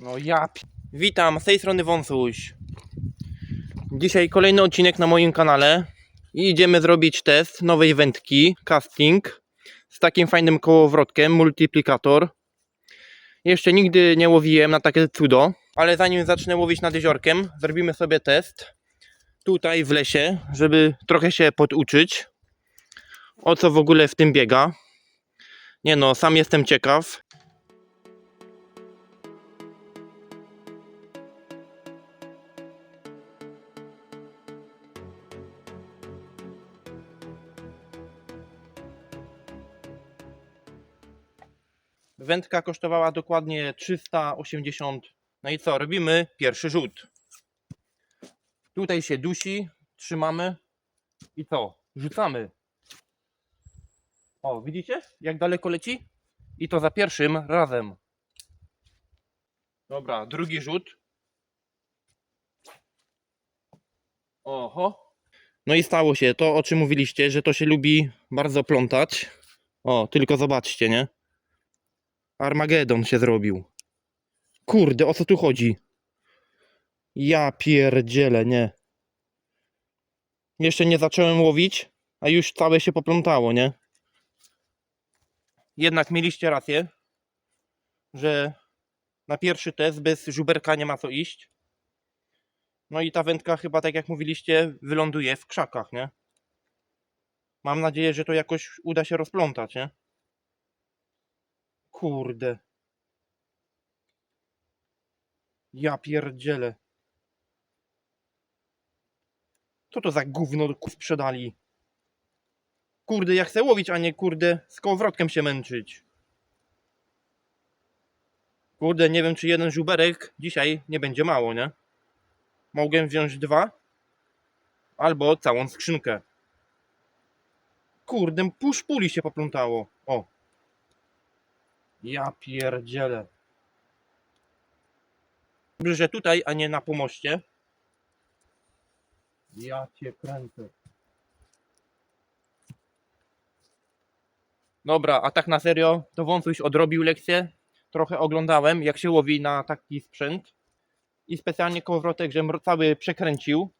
No ja. Witam, z tej strony Wąsuś. Dzisiaj kolejny odcinek na moim kanale i idziemy zrobić test nowej wędki, casting z takim fajnym kołowrotkiem, multiplikator. Jeszcze nigdy nie łowiłem na takie cudo, ale zanim zacznę łowić nad jeziorkiem, zrobimy sobie test tutaj w lesie, żeby trochę się poduczyć o co w ogóle w tym biega. Nie no, sam jestem ciekaw. Wędka kosztowała dokładnie 380. No i co, robimy pierwszy rzut. Tutaj się dusi, trzymamy i co? Rzucamy. O, widzicie? Jak daleko leci? I to za pierwszym razem. Dobra, drugi rzut. Oho. No i stało się to, o czym mówiliście, że to się lubi bardzo plątać. O, tylko zobaczcie, nie? Armagedon się zrobił. Kurde, o co tu chodzi? Ja pierdzielę, nie. Jeszcze nie zacząłem łowić, a już całe się poplątało, nie? Jednak mieliście rację, że na pierwszy test bez żuberka nie ma co iść. No i ta wędka chyba, tak jak mówiliście, wyląduje w krzakach, nie? Mam nadzieję, że to jakoś uda się rozplątać, nie? Kurde. Ja pierdzielę. Co to za gówno sprzedali? Kurde, ja chcę łowić, a nie kurde z kołowrotkiem się męczyć. Kurde, nie wiem czy jeden żuberek dzisiaj nie będzie mało, nie? Mogłem wziąć dwa. Albo całą skrzynkę. Kurde, pół szpuli się poplątało. Ja pierdzielę. Dobrze, że tutaj, a nie na pomoście. Ja cię kręcę. Dobra, a tak na serio, to Wąsuś odrobił lekcję. Trochę oglądałem, jak się łowi na taki sprzęt. I specjalnie kołowrotek, żem cały przekręcił.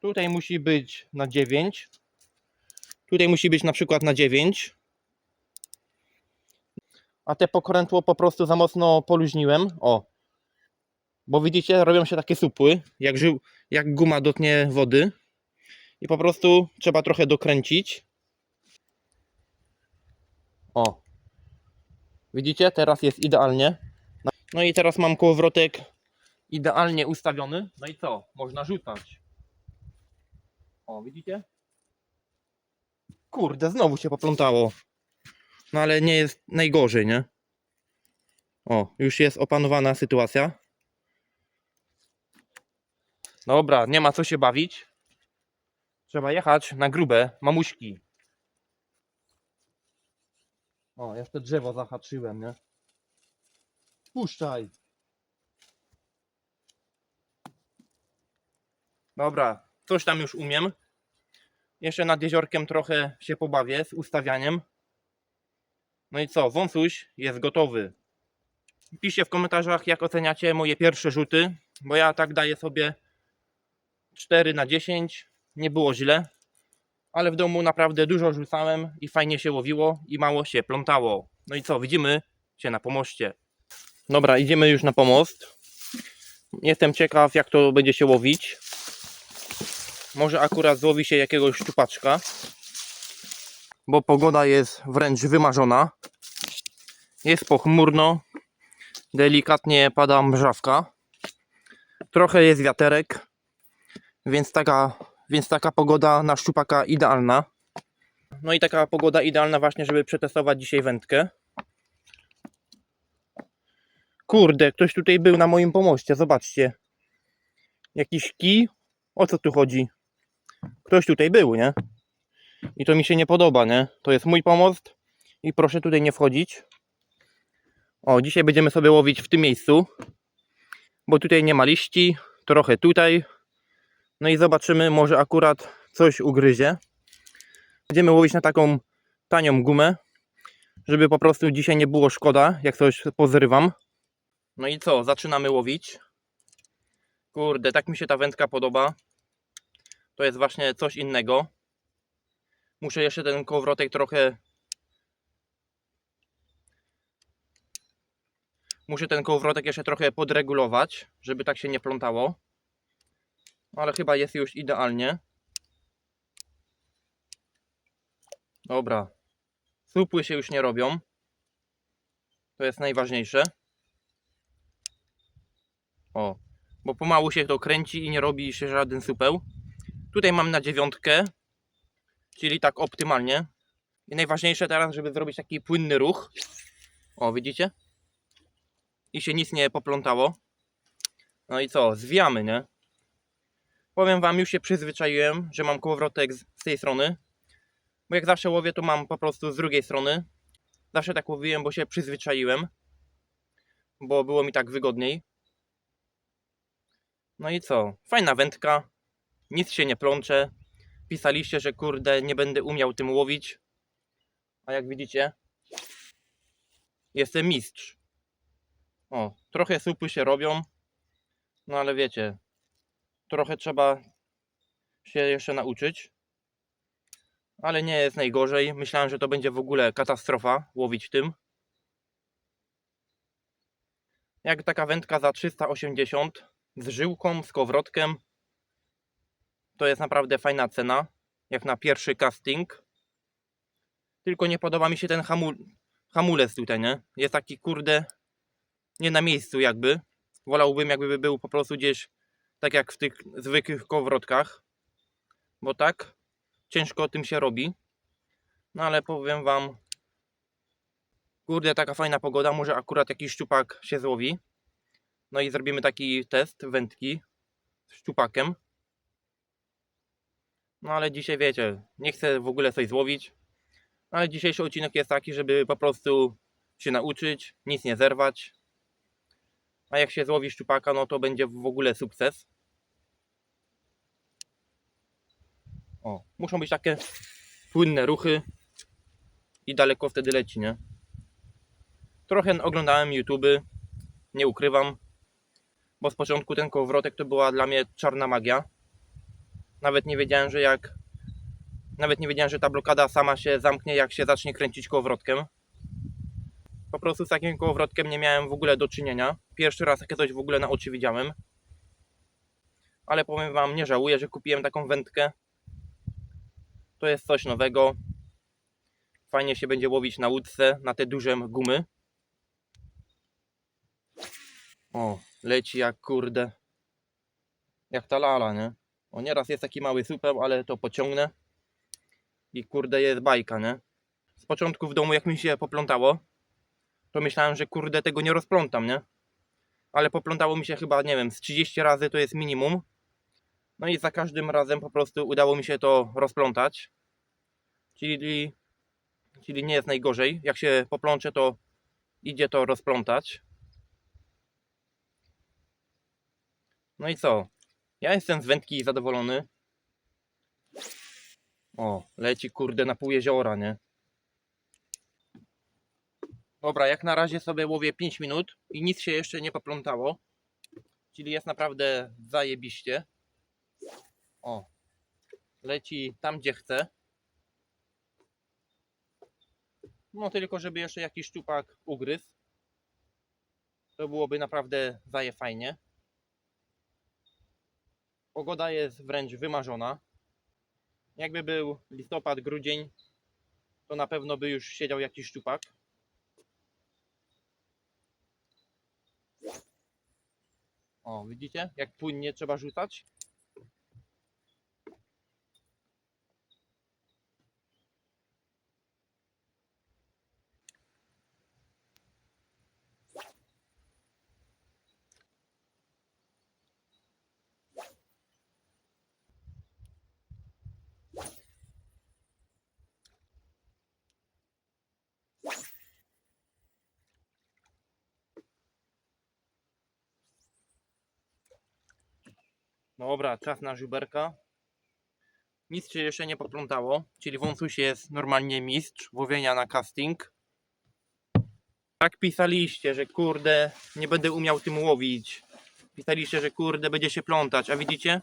Tutaj musi być na 9. Tutaj musi być na przykład na 9. A te pokrętło po prostu za mocno poluźniłem. O. Bo widzicie, robią się takie supły, jak, żył, jak guma dotknie wody. I po prostu trzeba trochę dokręcić. O. Widzicie? Teraz jest idealnie. No i teraz mam kołowrotek idealnie ustawiony. No i co? Można rzucać. O, widzicie? Kurde, znowu się poplątało. No ale nie jest najgorzej, nie? O, już jest opanowana sytuacja. Dobra, nie ma co się bawić. Trzeba jechać na grube mamuśki. O, jeszcze drzewo zahaczyłem, nie? Puszczaj. Dobra, coś tam już umiem. Jeszcze nad jeziorkiem trochę się pobawię z ustawianiem. No i co, wąsuś jest gotowy. Piszcie w komentarzach, jak oceniacie moje pierwsze rzuty, bo ja tak daję sobie 4 na 10. Nie było źle, ale w domu naprawdę dużo rzucałem i fajnie się łowiło i mało się plątało. No i co, widzimy się na pomoście. Dobra, idziemy już na pomost. Jestem ciekaw, jak to będzie się łowić. Może akurat złowi się jakiegoś szczupaczka, bo pogoda jest wręcz wymarzona. Jest pochmurno, delikatnie pada mrzawka. Trochę jest wiaterek, więc taka, więc taka pogoda na szczupaka idealna. No i taka pogoda idealna właśnie, żeby przetestować dzisiaj wędkę. Kurde, ktoś tutaj był na moim pomoście, zobaczcie. Jakiś kij? O co tu chodzi? Ktoś tutaj był, nie? I to mi się nie podoba, nie? To jest mój pomost i proszę tutaj nie wchodzić. O, dzisiaj będziemy sobie łowić w tym miejscu, bo tutaj nie ma liści, trochę tutaj. No i zobaczymy, może akurat coś ugryzie. Będziemy łowić na taką tanią gumę, żeby po prostu dzisiaj nie było szkoda, jak coś pozrywam. No i co, zaczynamy łowić. Kurde, tak mi się ta wędka podoba. To jest właśnie coś innego. Muszę jeszcze ten kołowrotek trochę... Muszę ten kołowrotek jeszcze trochę podregulować, żeby tak się nie plątało. Ale chyba jest już idealnie. Dobra. Supły się już nie robią. To jest najważniejsze. O, bo pomału się to kręci i nie robi się żaden supeł. Tutaj mam na dziewiątkę, czyli tak optymalnie. I najważniejsze teraz, żeby zrobić taki płynny ruch. O, widzicie? I się nic nie poplątało. No i co? Zwijamy, nie? Powiem Wam, już się przyzwyczaiłem, że mam kołowrotek z z tej strony. Bo jak zawsze łowię, to mam po prostu z drugiej strony. Zawsze tak łowiłem, bo się przyzwyczaiłem. Bo było mi tak wygodniej. No i co? Fajna wędka. Nic się nie plącze. Pisaliście, że kurde, nie będę umiał tym łowić. A jak widzicie, jestem mistrz. O, trochę supy się robią. No ale wiecie, trochę trzeba się jeszcze nauczyć. Ale nie jest najgorzej. Myślałem, że to będzie w ogóle katastrofa łowić tym. Jak taka wędka za 380 z żyłką, z kowrotkiem. To jest naprawdę fajna cena. Jak na pierwszy casting. Tylko nie podoba mi się ten hamul hamulec tutaj, nie? Jest taki kurde nie na miejscu jakby. Wolałbym jakby był po prostu gdzieś tak jak w tych zwykłych kowrotkach. Bo tak ciężko tym się robi. No ale powiem wam kurde taka fajna pogoda, może akurat jakiś szczupak się złowi. No i zrobimy taki test wędki z szczupakiem. No ale dzisiaj wiecie, nie chcę w ogóle coś złowić. Ale dzisiejszy odcinek jest taki, żeby po prostu się nauczyć, nic nie zerwać. A jak się złowi szczupaka, no to będzie w ogóle sukces. O, muszą być takie płynne ruchy i daleko wtedy leci, nie? Trochę oglądałem YouTube, nie ukrywam, bo z początku ten kołowrotek to była dla mnie czarna magia. Nawet nie wiedziałem, że jak nawet nie wiedziałem, że ta blokada sama się zamknie, jak się zacznie kręcić kołowrotkiem. Po prostu z takim kołowrotkiem nie miałem w ogóle do czynienia. Pierwszy raz takie coś w ogóle na oczy widziałem. Ale powiem Wam, nie żałuję, że kupiłem taką wędkę. To jest coś nowego. Fajnie się będzie łowić na łódce, na te duże gumy. O, leci jak kurde. Jak ta lala, nie? O, nieraz jest taki mały supeł, ale to pociągnę. I kurde jest bajka, nie? Z początku w domu jak mi się poplątało, to myślałem, że kurde tego nie rozplątam, nie? Ale poplątało mi się chyba, nie wiem, z 30 razy to jest minimum. No i za każdym razem po prostu udało mi się to rozplątać. Czyli, czyli nie jest najgorzej. Jak się poplącze, to idzie to rozplątać. No i co? Ja jestem z wędki zadowolony. O, leci kurde na pół jeziora, nie? Dobra, jak na razie sobie łowię 5 minut i nic się jeszcze nie poplątało. Czyli jest naprawdę zajebiście. O, leci tam gdzie chce. No tylko żeby jeszcze jakiś szczupak ugryzł. To byłoby naprawdę zaje fajnie. Pogoda jest wręcz wymarzona. Jakby był listopad, grudzień, to na pewno by już siedział jakiś szczupak. O, widzicie? Jak płynnie trzeba rzucać? Dobra, czas na żuberka. Nic się jeszcze nie poplątało, czyli wąsuś jest normalnie mistrz łowienia na casting. Tak pisaliście, że kurde, nie będę umiał tym łowić. Pisaliście, że kurde, będzie się plątać, a widzicie?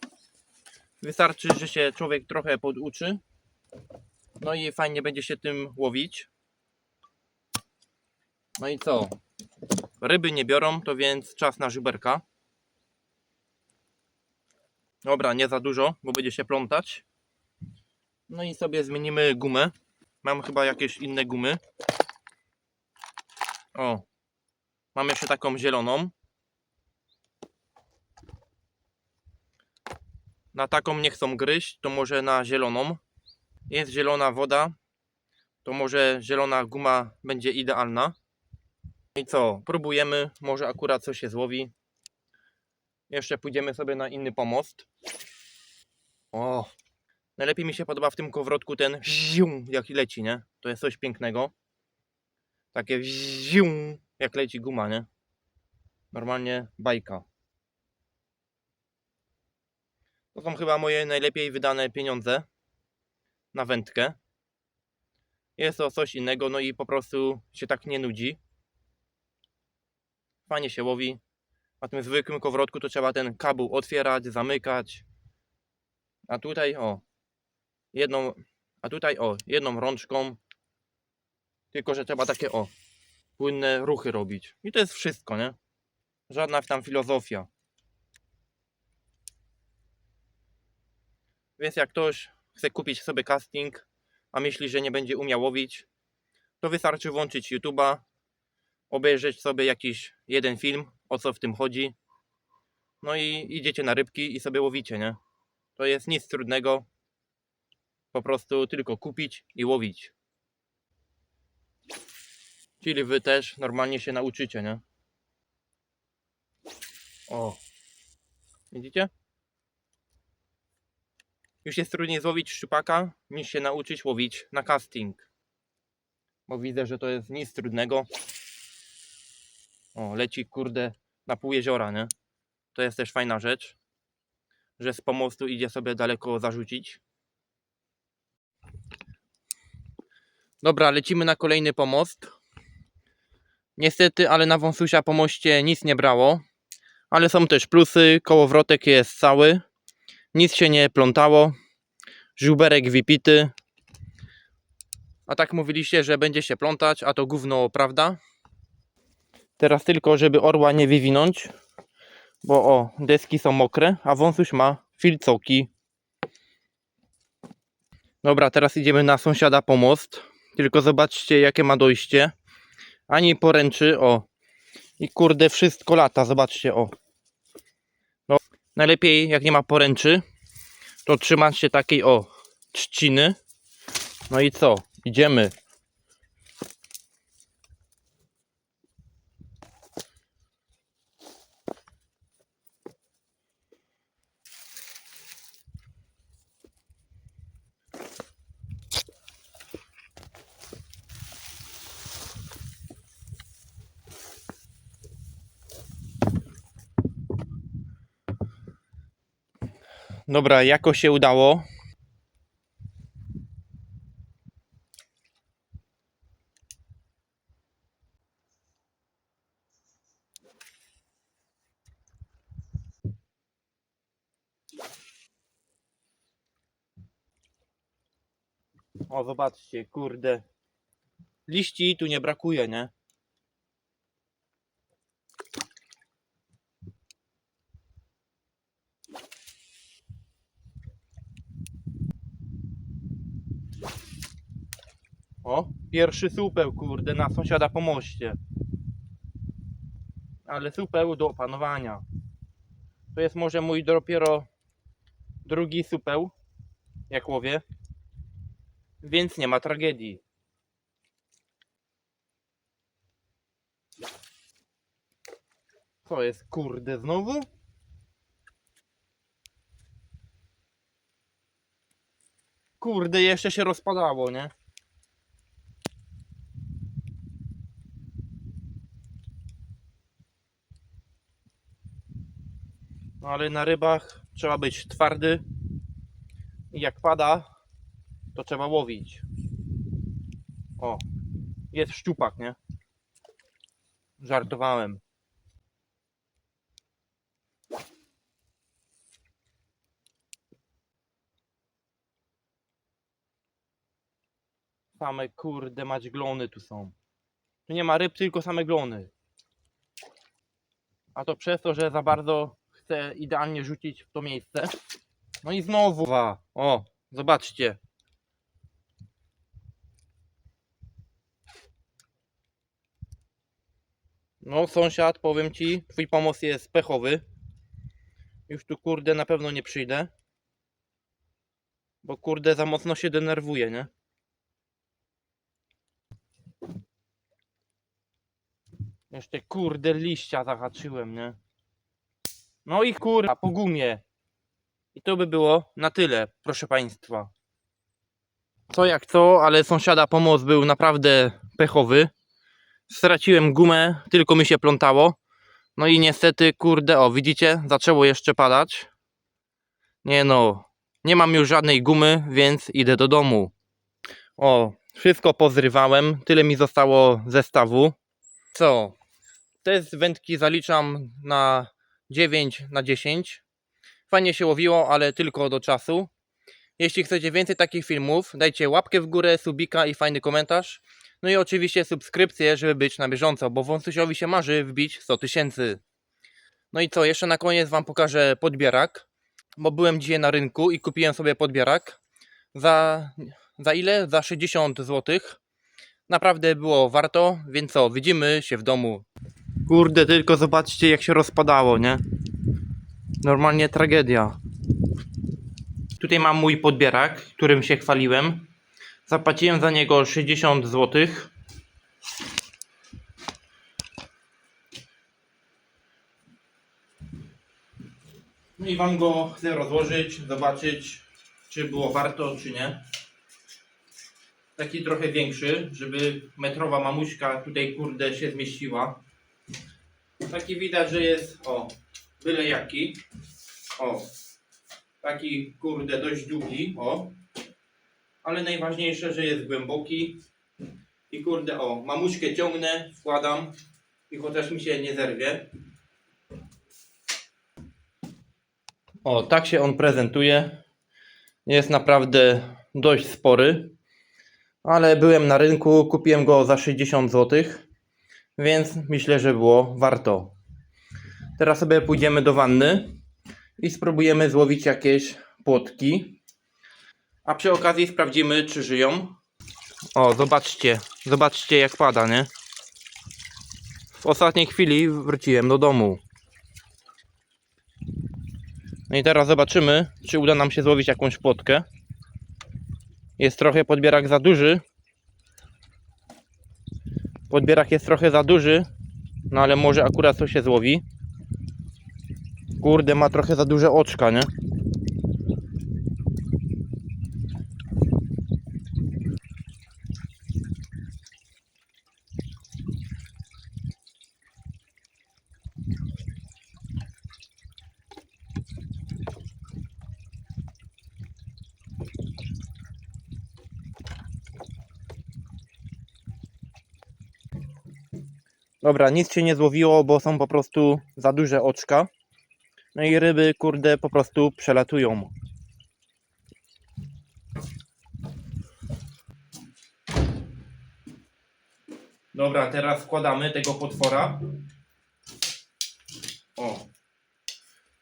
Wystarczy, że się człowiek trochę poduczy. No i fajnie będzie się tym łowić. No i co? Ryby nie biorą, to więc czas na żuberka. Dobra, nie za dużo, bo będzie się plątać. No i sobie zmienimy gumę. Mam chyba jakieś inne gumy. O, mam jeszcze taką zieloną. Na taką nie chcą gryźć, to może na zieloną. Jest zielona woda, to może zielona guma będzie idealna. I co, próbujemy, może akurat coś się złowi. Jeszcze pójdziemy sobie na inny pomost. O, najlepiej mi się podoba w tym kowrotku ten zium, jak leci, nie? To jest coś pięknego. Takie zium, jak leci guma, nie? Normalnie bajka. To są chyba moje najlepiej wydane pieniądze na wędkę. Jest to coś innego, no i po prostu się tak nie nudzi. Fajnie się łowi. Na tym zwykłym kowrotku to trzeba ten kabuł otwierać, zamykać. A tutaj o, jedną, a tutaj o, jedną rączką. Tylko, że trzeba takie o, płynne ruchy robić. I to jest wszystko, nie? Żadna tam filozofia. Więc jak ktoś chce kupić sobie casting, a myśli, że nie będzie umiał łowić, to wystarczy włączyć YouTube'a, obejrzeć sobie jakiś jeden film, o co w tym chodzi. No i idziecie na rybki i sobie łowicie, nie? To jest nic trudnego. Po prostu tylko kupić i łowić. Czyli wy też normalnie się nauczycie, nie? O. Widzicie? Już jest trudniej złowić szczupaka, niż się nauczyć łowić na casting. Bo widzę, że to jest nic trudnego. O, leci kurde na pół jeziora, nie? To jest też fajna rzecz, że z pomostu idzie sobie daleko zarzucić. Dobra, lecimy na kolejny pomost. Niestety, ale na wąsusia po moście nic nie brało. Ale są też plusy, kołowrotek jest cały. Nic się nie plątało. Żuberek wypity. A tak mówiliście, że będzie się plątać, a to gówno prawda. Teraz tylko, żeby orła nie wywinąć. Bo o, deski są mokre, a wąsuś ma filcoki. Dobra, teraz idziemy na sąsiada pomost. Tylko zobaczcie, jakie ma dojście. Ani poręczy, o. I kurde, wszystko lata, zobaczcie, o. No, najlepiej, jak nie ma poręczy, to trzymać się takiej, o, trzciny. No i co? Idziemy. Dobra, jako się udało. O, zobaczcie, kurde. Liści tu nie brakuje, nie? O, pierwszy supeł, kurde, na sąsiada po moście. Ale supeł do opanowania. To jest może mój dopiero drugi supeł, jak łowię. Więc nie ma tragedii. Co jest, kurde, znowu? Kurde, jeszcze się rozpadało, nie? No ale na rybach trzeba być twardy. I jak pada, to trzeba łowić. O, jest szczupak, nie? żartowałem. Same kurde mać glony tu są. Tu nie ma ryb, tylko same glony. A to przez to, że za bardzo chcę idealnie rzucić w to miejsce. No i znowu. O, zobaczcie. No, sąsiad, powiem ci, twój pomost jest pechowy. Już tu kurde na pewno nie przyjdę. Bo kurde za mocno się denerwuje, nie? Jeszcze kurde liścia zahaczyłem, nie? No i kurwa po gumie. I to by było na tyle, proszę Państwa. Co jak co, ale sąsiada pomost był naprawdę pechowy. Straciłem gumę, tylko mi się plątało. No i niestety, kurde, o widzicie, zaczęło jeszcze padać. Nie no, nie mam już żadnej gumy, więc idę do domu. O, wszystko pozrywałem, tyle mi zostało zestawu. Co? Te wędki zaliczam na 9 na 10. Fajnie się łowiło, ale tylko do czasu. Jeśli chcecie więcej takich filmów, dajcie łapkę w górę, subika i fajny komentarz. No i oczywiście subskrypcję, żeby być na bieżąco, bo Wąsusiowi się marzy wbić 100 tysięcy. No i co, jeszcze na koniec Wam pokażę podbierak, bo byłem dzisiaj na rynku i kupiłem sobie podbierak. Za, za ile? Za 60 zł. Naprawdę było warto, więc co, widzimy się w domu. Kurde, tylko zobaczcie jak się rozpadało, nie? Normalnie tragedia. Tutaj mam mój podbierak, którym się chwaliłem. Zapłaciłem za niego 60 zł. No i wam go chcę rozłożyć, zobaczyć czy było warto, czy nie. Taki trochę większy, żeby metrowa mamuśka tutaj kurde się zmieściła. Taki widać, że jest o byle jaki. O taki kurde dość długi, o ale najważniejsze, że jest głęboki i kurde, o, mamuśkę ciągnę, wkładam i chociaż mi się nie zerwie. O, tak się on prezentuje. Jest naprawdę dość spory, ale byłem na rynku, kupiłem go za 60 zł, więc myślę, że było warto. Teraz sobie pójdziemy do wanny i spróbujemy złowić jakieś płotki. A przy okazji sprawdzimy, czy żyją. O, zobaczcie, zobaczcie jak pada, nie? W ostatniej chwili wróciłem do domu. No i teraz zobaczymy, czy uda nam się złowić jakąś płotkę. Jest trochę podbierak za duży. Podbierak jest trochę za duży, no ale może akurat coś się złowi. Kurde, ma trochę za duże oczka, nie? Dobra, nic się nie złowiło, bo są po prostu za duże oczka. No i ryby, kurde, po prostu przelatują. Dobra, teraz wkładamy tego potwora. O.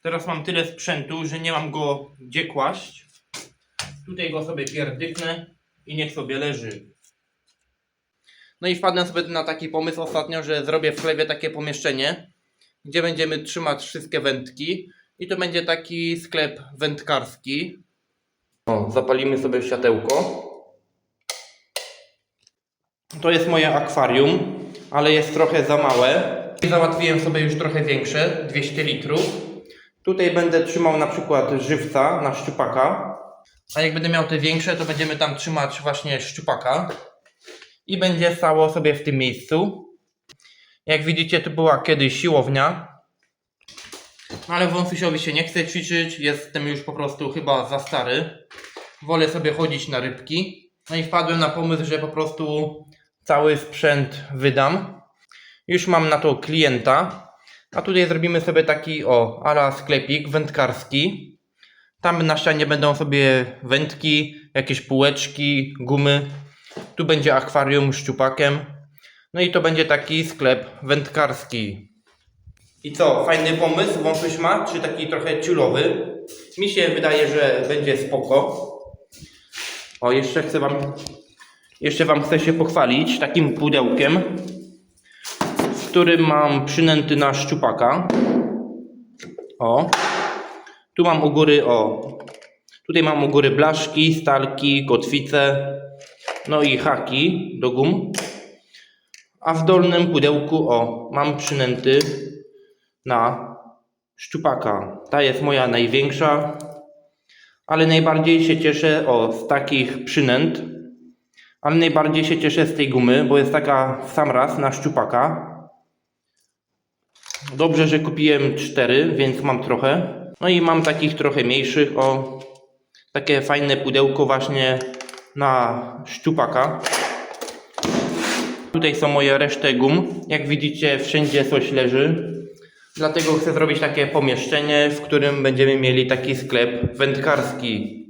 Teraz mam tyle sprzętu, że nie mam go gdzie kłaść. Tutaj go sobie pierdyknę i niech sobie leży. No i wpadłem sobie na taki pomysł ostatnio, że zrobię w chlewie takie pomieszczenie, gdzie będziemy trzymać wszystkie wędki. I to będzie taki sklep wędkarski. O, zapalimy sobie światełko. To jest moje akwarium, ale jest trochę za małe. Załatwiłem sobie już trochę większe, 200 litrów. Tutaj będę trzymał na przykład żywca na szczupaka. A jak będę miał te większe, to będziemy tam trzymać właśnie szczupaka i będzie stało sobie w tym miejscu. Jak widzicie, tu była kiedyś siłownia. Ale wąsusiowi się nie chce ćwiczyć, jestem już po prostu chyba za stary. Wolę sobie chodzić na rybki. No i wpadłem na pomysł, że po prostu cały sprzęt wydam. Już mam na to klienta. A tutaj zrobimy sobie taki o, ala sklepik wędkarski. Tam na ścianie będą sobie wędki, jakieś półeczki, gumy. Tu będzie akwarium z szczupakiem. No i to będzie taki sklep wędkarski. I co, fajny pomysł wąsuś ma? Czy taki trochę ciulowy? Mi się wydaje, że będzie spoko. O, jeszcze chcę wam, jeszcze wam chcę się pochwalić takim pudełkiem, w którym mam przynęty na szczupaka. O, tu mam u góry, o, tutaj mam u góry blaszki, stalki, kotwice, no i haki do gum. A w dolnym pudełku, o, mam przynęty na szczupaka. Ta jest moja największa, ale najbardziej się cieszę o, z takich przynęt. Ale najbardziej się cieszę z tej gumy, bo jest taka w sam raz na szczupaka. Dobrze, że kupiłem cztery, więc mam trochę. No i mam takich trochę mniejszych, o takie fajne pudełko właśnie na szczupaka. Tutaj są moje resztę gum. Jak widzicie, wszędzie coś leży. Dlatego chcę zrobić takie pomieszczenie, w którym będziemy mieli taki sklep wędkarski.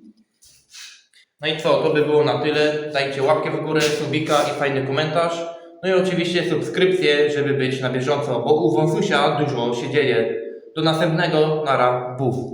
No i co, to by było na tyle. Dajcie łapkę w górę, subika i fajny komentarz. No i oczywiście subskrypcję, żeby być na bieżąco, bo u Wąsusia dużo się dzieje. Do następnego, nara, buf.